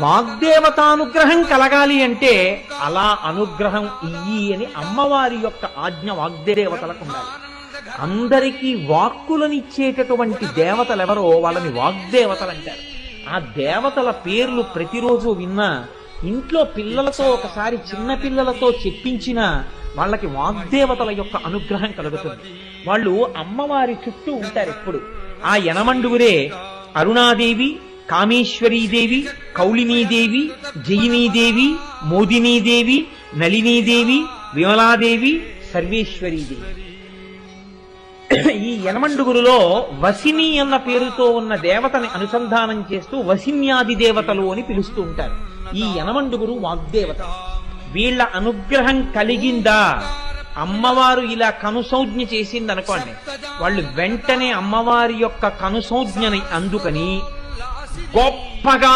వాగ్దేవతానుగ్రహం కలగాలి అంటే అలా అనుగ్రహం ఇయ్యి అని అమ్మవారి యొక్క ఆజ్ఞ వాగ్దేవతలకు ఉండాలి. అందరికీ వాక్కులనిచ్చేటటువంటి దేవతలు ఎవరో వాళ్ళని వాగ్దేవతలు అంటారు ఆ దేవతల పేర్లు ప్రతిరోజు విన్నా ఇంట్లో పిల్లలతో ఒకసారి చిన్న పిల్లలతో చెప్పించిన వాళ్ళకి వాగ్దేవతల యొక్క అనుగ్రహం కలుగుతుంది. వాళ్ళు అమ్మవారి చుట్టూ ఉంటారు ఎప్పుడు. ఆ యనమండుగురే అరుణాదేవి కామేశ్వరీదేవి కౌళినీదేవి జయినీదేవి మోదినీదేవి నళినీదేవి విమలాదేవి సర్వేశ్వరీదేవి ఈ యనమండుగురులో వసిని అన్న పేరుతో ఉన్న దేవతని అనుసంధానం చేస్తూ వసిన్యాది దేవతలు అని పిలుస్తూ ఉంటారు. ఈ యనమండుగురు వాగ్దేవత. వీళ్ళ అనుగ్రహం కలిగిందా? అమ్మవారు ఇలా కనుసౌజ్ఞ చేసింది అనుకోండి వాళ్ళు వెంటనే అమ్మవారి యొక్క కనుసౌజ్ఞని అందుకని గొప్పగా